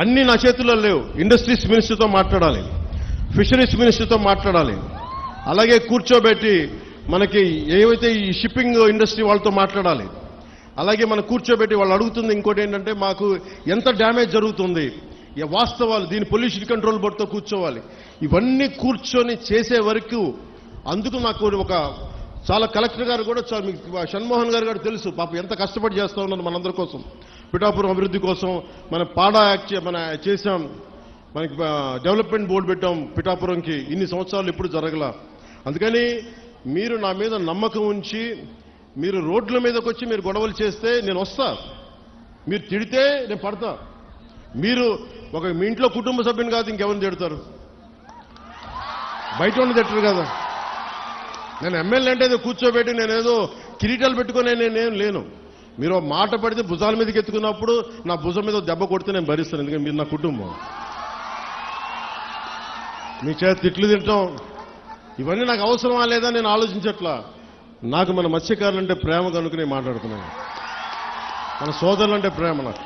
అన్ని నా చేతుల్లో లేవు. ఇండస్ట్రీస్ మినిస్టర్తో మాట్లాడాలి. ఫిషరీస్ మినిస్టర్తో మాట్లాడాలి. అలాగే కూర్చోబెట్టి మనకి ఏవైతే ఈ షిప్పింగ్ ఇండస్ట్రీ వాళ్ళతో మాట్లాడాలి అలాగే మనం కూర్చోబెట్టి వాళ్ళు అడుగుతుంది ఇంకోటి ఏంటంటే మాకు ఎంత డ్యామేజ్ జరుగుతుంది. వాస్తవాలు దీని పొల్యూషన్ కంట్రోల్ బోర్డుతో కూర్చోవాలి. ఇవన్నీ కూర్చొని చేసే వరకు అందుకు నాకు ఒక చాలా కలెక్టర్ గారు కూడా చాలా మీకు షణ్మోహన్ గారు కూడా తెలుసు పాప ఎంత కష్టపడి చేస్తూ ఉన్నారు మనందరి కోసం. పిఠాపురం అభివృద్ధి కోసం మన పాడా యాక్ట్ మన చేసాం మనకి డెవలప్మెంట్ బోర్డు పెట్టాం పిఠాపురంకి. ఇన్ని సంవత్సరాలు ఎప్పుడు జరగల. అందుకని మీరు నా మీద నమ్మకం ఉంచి మీరు రోడ్ల మీదకి వచ్చి మీరు గొడవలు చేస్తే నేను వస్తా. మీరు తిడితే నేను పడతా. మీరు ఒక మీ ఇంట్లో కుటుంబ సభ్యుని కాదు ఇంకెవరిని తిడతారు? బయట ఉన్న తిట్టరు కదా. నేను ఎమ్మెల్యే అంటే ఏదో కూర్చోబెట్టి నేనేదో కిరీటాలు పెట్టుకొని నేనేం లేను. మీరు మాట పడితే భుజాల మీదకి ఎత్తుకున్నప్పుడు నా భుజం మీద దెబ్బ కొడితే నేను భరిస్తాను ఎందుకంటే మీరు నా కుటుంబం. మీ చేత తిట్లు తింటాం. ఇవన్నీ నాకు అవసరమా లేదా నేను ఆలోచించట్లా. నాకు మన మత్స్యకారులు అంటే ప్రేమ కనుక నేను మాట్లాడుతున్నాను. మన సోదరులు అంటే ప్రేమ నాకు.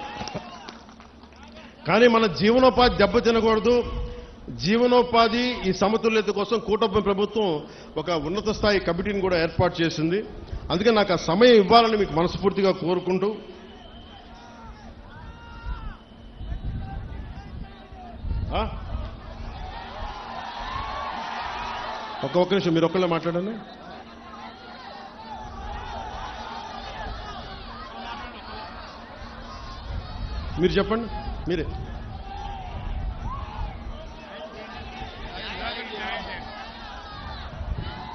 కానీ మన జీవనోపాధి దెబ్బ తినకూడదు. జీవనోపాధి ఈ సమతుల్యత కోసం కూటమి ప్రభుత్వం ఒక ఉన్నత స్థాయి కమిటీని కూడా ఏర్పాటు చేసింది. అందుకే నాకు ఆ సమయం ఇవ్వాలని మీకు మనస్ఫూర్తిగా కోరుకుంటూ ఒక ఒక్క ఒక్క నిమిషం మీరు ఒక్కళ్ళే మాట్లాడండి. మీరు చెప్పండి మీరే.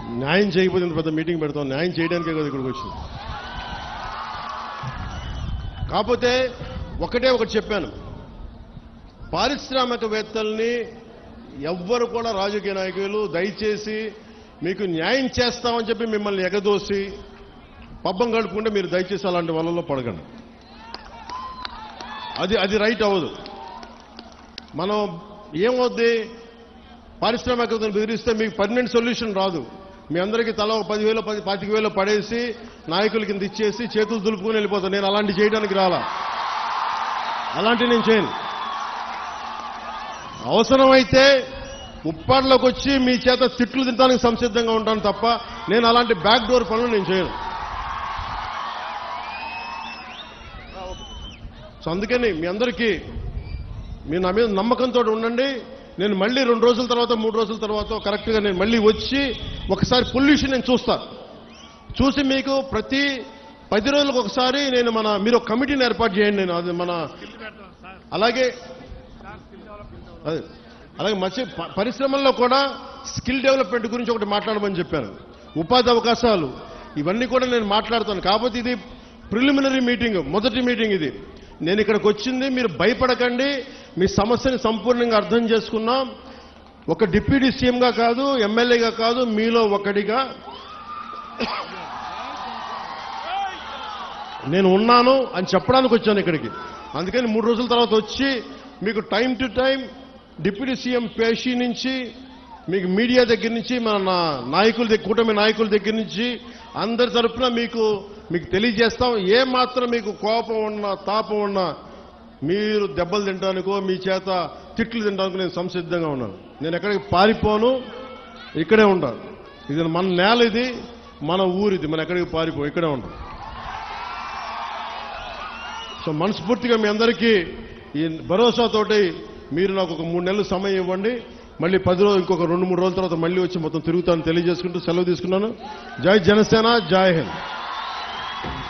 న్యాయం చేయకపోతే ఇంత పెద్ద మీటింగ్ పెడతాం. న్యాయం చేయడానికే కదా ఇక్కడికి వచ్చింది కాకపోతే ఒకటే ఒకటి చెప్పాను. పారిశ్రామికవేత్తల్ని ఎవ్వరు కూడా రాజకీయ నాయకులు దయచేసి మీకు న్యాయం చేస్తామని చెప్పి మిమ్మల్ని ఎగదోసి పబ్బం గడుపుకుంటే మీరు దయచేసి అలాంటి వలల్లో పడకండి. అది అది రైట్ అవ్వదు. మనం ఏమవుద్ది? పారిశ్రామికతను బెదిరిస్తే మీకు పర్మనెంట్ సొల్యూషన్ రాదు. మీ అందరికీ తల ఒక పదివేలు పది పాతిక వేలు పడేసి నాయకుల కింద ఇచ్చేసి చేతులు దులుపుకొని వెళ్ళిపోతాను. నేను అలాంటి చేయడానికి రాలా. అలాంటి నేను చేయను. అవసరమైతే ఉప్పాడ్లోకి వచ్చి మీ చేత తిట్లు తినడానికి సంసిద్ధంగా ఉంటాను తప్ప నేను అలాంటి బ్యాక్ డోర్ పనులు నేను చేయను. సో అందుకని మీ అందరికీ మీ నా మీద నమ్మకంతో ఉండండి. నేను మళ్ళీ రెండు రోజుల తర్వాత మూడు రోజుల తర్వాత కరెక్ట్గా నేను మళ్ళీ వచ్చి ఒకసారి పొల్యూషన్ నేను చూస్తాను చూసి మీకు ప్రతి పది రోజులకు ఒకసారి నేను మన మీరు ఒక కమిటీని ఏర్పాటు చేయండి నేను అది మన అలాగే అదే అలాగే మత్స్య పరిశ్రమల్లో కూడా స్కిల్ డెవలప్మెంట్ గురించి ఒకటి మాట్లాడమని చెప్పాను ఉపాధి అవకాశాలు ఇవన్నీ కూడా నేను మాట్లాడుతాను. కాకపోతే ఇది ప్రిలిమినరీ మీటింగ్ మొదటి మీటింగ్ ఇది. నేను ఇక్కడికి వచ్చింది మీరు భయపడకండి మీ సమస్యని సంపూర్ణంగా అర్థం చేసుకున్నాం. ఒక డిప్యూటీ సీఎంగా కాదు ఎమ్మెల్యేగా కాదు మీలో ఒకడిగా. నేను ఉన్నాను అని చెప్పడానికి వచ్చాను ఇక్కడికి. అందుకని మూడు రోజుల తర్వాత వచ్చి మీకు time to time deputy CM పేషీ నుంచి మీకు మీడియా దగ్గర నుంచి మన నా- నాయకుల దగ్గర కూటమి నాయకుల దగ్గర నుంచి అందరి తరపున మీకు మీకు తెలియజేస్తాం. ఏ మాత్రం మీకు కోపం ఉన్నా తాపం ఉన్నా మీరు దెబ్బలు తినడానికో మీ చేత తిట్లు తినడానికి నేను సంసిద్ధంగా ఉన్నాను. నేను ఎక్కడికి పారిపోను ఇక్కడే ఉంటాను. ఇది మన నేల ఇది మన ఊరిది మనం ఎక్కడికి పారిపో ఇక్కడే ఉంటాం. సో మనస్ఫూర్తిగా మీ అందరికీ ఈ భరోసాతోటి మీరు నాకు ఒక మూడు నెలలు సమయం ఇవ్వండి. మళ్ళీ పది రోజులు ఇంకొక రెండు మూడు రోజుల తర్వాత మళ్ళీ వచ్చి మొత్తం తిరుగుతాను తెలియజేసుకుంటూ సెలవు తీసుకున్నాను. జై జనసేన జై హింద్.